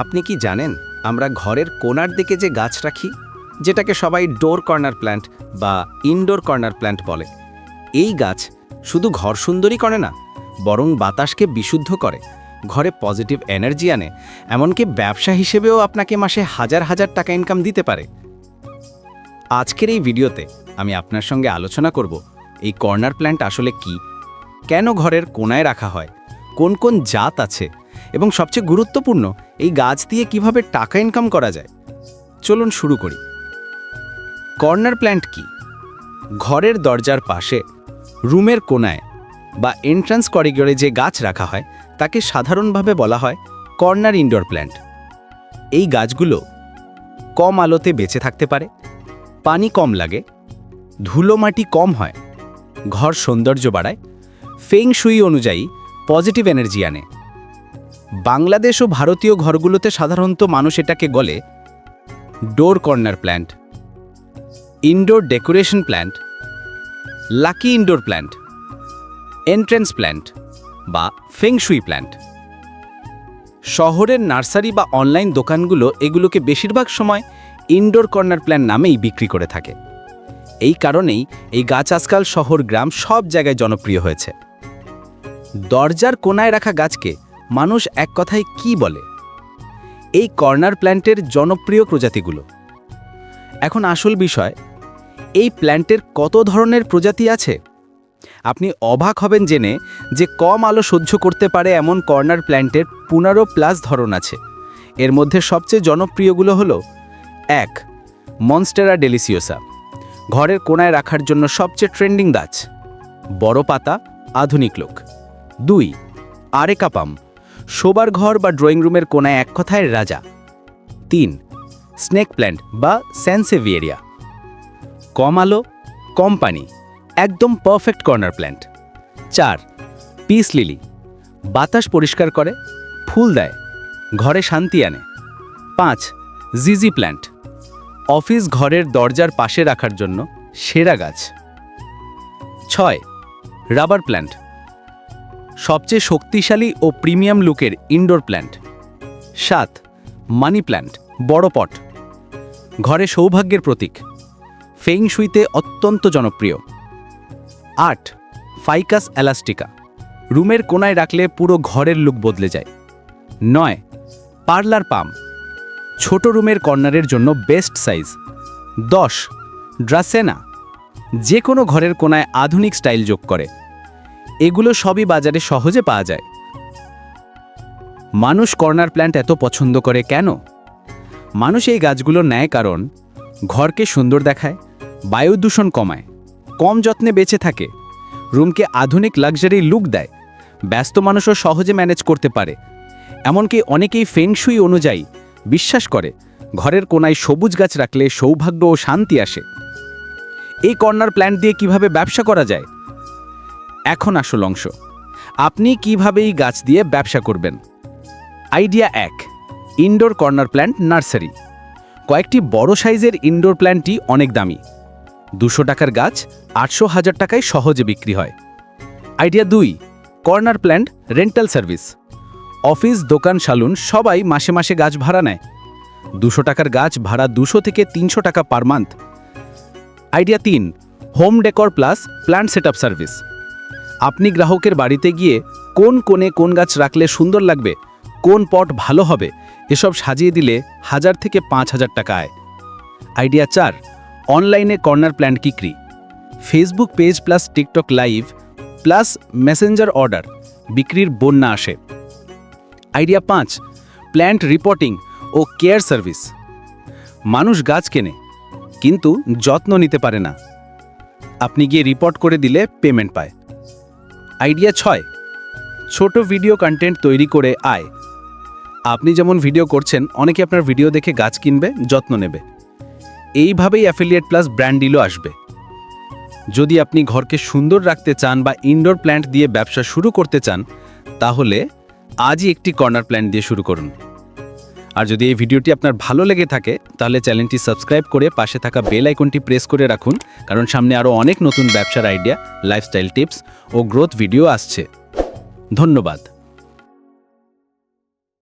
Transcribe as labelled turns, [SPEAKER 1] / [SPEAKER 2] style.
[SPEAKER 1] আপনি কি জানেন আমরা ঘরের কোণার দিকে যে গাছ রাখি, যেটাকে সবাই ডোর কর্নার প্ল্যান্ট বা ইনডোর কর্নার প্ল্যান্ট বলে? এই গাছ শুধু ঘর সুন্দরী করে না, বরং বাতাসকে বিশুদ্ধ করে, ঘরে পজিটিভ এনার্জি আনে, এমনকি ব্যবসা হিসেবেও আপনাকে মাসে হাজার হাজার টাকা ইনকাম দিতে পারে। আজকের এই ভিডিওতে আমি আপনার সঙ্গে আলোচনা করব, এই কর্নার প্ল্যান্ট আসলে কি? কেন ঘরের কোনায় রাখা হয়? কোন কোন জাত আছে? এবং সবচেয়ে গুরুত্বপূর্ণ, এই গাছ দিয়ে কীভাবে টাকা ইনকাম করা যায়? চলুন শুরু করি। কর্নার প্ল্যান্ট কি? ঘরের দরজার পাশে, রুমের কোনায় বা এন্ট্রান্স করিডোরে যে গাছ রাখা হয়, তাকে সাধারণভাবে বলা হয় কর্নার ইনডোর প্ল্যান্ট এই গাছগুলো কম আলোতে বেঁচে থাকতে পারে, পানি কম লাগে, ধুলো মাটি কম হয়, ঘর সৌন্দর্য বাড়ায় ফেং শুই অনুযায়ী পজিটিভ এনার্জি আনে। বাংলাদেশ ও ভারতীয় ঘরগুলোতে সাধারণত মানুষ এটাকে বলে door corner plant indoor decoration plant lucky indoor plant entrance plant বা ফেংশুই প্ল্যান্ট শহরের নার্সারি বা অনলাইন দোকানগুলো এগুলোকে বেশিরভাগ সময় ইনডোর কর্নার প্ল্যান্ট নামেই বিক্রি করে থাকে। এই কারণেই এই গাছ আজকাল শহর, গ্রাম সব জায়গায় জনপ্রিয় হয়েছে। দরজার কোনায় রাখা গাছকে মানুষ এক কথায় কি বলে? এই কর্নার প্ল্যান্টের জনপ্রিয় প্রজাতিগুলো। এখন আসল বিষয়, এই প্ল্যান্টের কত ধরনের প্রজাতি আছে? আপনি অবাক হবেন জেনে যে কম আলো সহ্য করতে পারে এমন কর্নার প্ল্যান্টের পনেরো প্লাস ধরন আছে। এর মধ্যে সবচেয়ে জনপ্রিয়গুলো হলো, এক মনস্টেরা ডেলিসিওসা ঘরের কোনায় রাখার জন্য সবচেয়ে ট্রেন্ডিং গাছ। বড় পাতা, আধুনিক লোক। দুই আরেকাপাম শোবার ঘর বা ড্রয়িং রুমের কোনায় এক কথায় রাজা। তিন, স্নেক প্ল্যান্ট বা স্যানসেভিয়েরিয়া। কম আলো, কম পানি, একদম পারফেক্ট কর্নার প্ল্যান্ট। চার, পিস লিলি। বাতাস পরিষ্কার করে, ফুল দেয়, ঘরে শান্তি আনে। পাঁচ, জিজি প্ল্যান্ট। অফিস ঘরের দরজার পাশে রাখার জন্য সেরা গাছ। ছয়, রাবার প্ল্যান্ট। সবচেয়ে শক্তিশালী ও প্রিমিয়াম লুকের ইনডোর প্ল্যান্ট। সাত, মানি প্ল্যান্ট, বড় পট। ঘরে সৌভাগ্যের প্রতীক। ফেং শুইতে অত্যন্ত জনপ্রিয়। আট, ফাইকাস অ্যালাস্টিকা রুমের কোনায় রাখলে পুরো ঘরের লুক বদলে যায়। নয়, পার্লার পাম। ছোট রুমের কর্নারের জন্য বেস্ট সাইজ। দশ, ড্রাসেনা। যে কোনো ঘরের কোনায় আধুনিক স্টাইল যোগ করে। এগুলো সবই বাজারে সহজে পাওয়া যায়। মানুষ কর্নার প্ল্যান্ট এত পছন্দ করে কেন? মানুষ এই গাছগুলো নেয় কারণ ঘরকে সুন্দর দেখায়, বায়ু দূষণ কমায়, কম যত্নে বেঁচে থাকে, রুমকে আধুনিক লাক্সারি লুক দেয়, ব্যস্ত মানুষও সহজে ম্যানেজ করতে পারে। এমনকি অনেকেই ফেংশুই অনুযায়ী বিশ্বাস করে, ঘরের কোনায় সবুজ গাছ রাখলে সৌভাগ্য ও শান্তি আসে। এই কর্নার প্ল্যান্ট দিয়ে কীভাবে ব্যবসা করা যায়? এখন আসল অংশ। আপনি কীভাবে এই গাছ দিয়ে ব্যবসা করবেন? আইডিয়া এক, ইনডোর কর্নার প্ল্যান্ট নার্সারি। কয়েকটি বড় সাইজের ইনডোর প্ল্যান্টই অনেক দামি। দুশো টাকার গাছ আটশো হাজার টাকায় সহজে বিক্রি হয়। আইডিয়া দুই, corner plant rental service. Office, দোকান, সালুন সবাই মাসে মাসে গাছ ভাড়া নেয়। দুশো টাকার গাছ ভাড়া দুশো থেকে তিনশো টাকা পার মান্থ। আইডিয়া তিন, home decor plus plant set service. আপনি গ্রাহকের বাড়িতে গিয়ে কোন কোণে কোন গাছ রাখলে সুন্দর লাগবে, কোন পট ভালো হবে, এসব সাজিয়ে দিলে হাজার থেকে পাঁচ হাজার টাকা আয়। আইডিয়া চার, অনলাইনে corner plant কিক্রি। Facebook page plus TikTok live plus Messenger order, বিক্রির বন্যা আসে। আইডিয়া পাঁচ, প্ল্যান্ট রিপোর্টিং ও কেয়ার সার্ভিস। মানুষ গাছ কেনে, কিন্তু যত্ন নিতে পারে না। আপনি গিয়ে রিপোর্ট করে দিলে পেমেন্ট পায়। আইডিয়া ছয়। ছোট ভিডিও কন্টেন্ট তৈরি করে আয়। আপনি যেমন ভিডিও করছেন, অনেকে আপনার ভিডিও দেখে গাছ কিনবে, যত্ন নেবে। এইভাবেই অ্যাফিলিয়েট প্লাস ব্র্যান্ড ডিলও আসবে। যদি আপনি ঘরকে সুন্দর রাখতে চান বা ইনডোর প্ল্যান্ট দিয়ে ব্যবসা শুরু করতে চান, তাহলে আজই একটি কর্নার প্ল্যান্ট দিয়ে শুরু করুন। আর যদি এই ভিডিওটি আপনার ভালো লেগে থাকে, তাহলে চ্যানেলটি সাবস্ক্রাইব করে পাশে থাকা বেল আইকনটি প্রেস করে রাখুন, কারণ সামনে আরও অনেক নতুন ব্যবসার আইডিয়া লাইফস্টাইল টিপস ও গ্রোথ ভিডিও আসছে। ধন্যবাদ।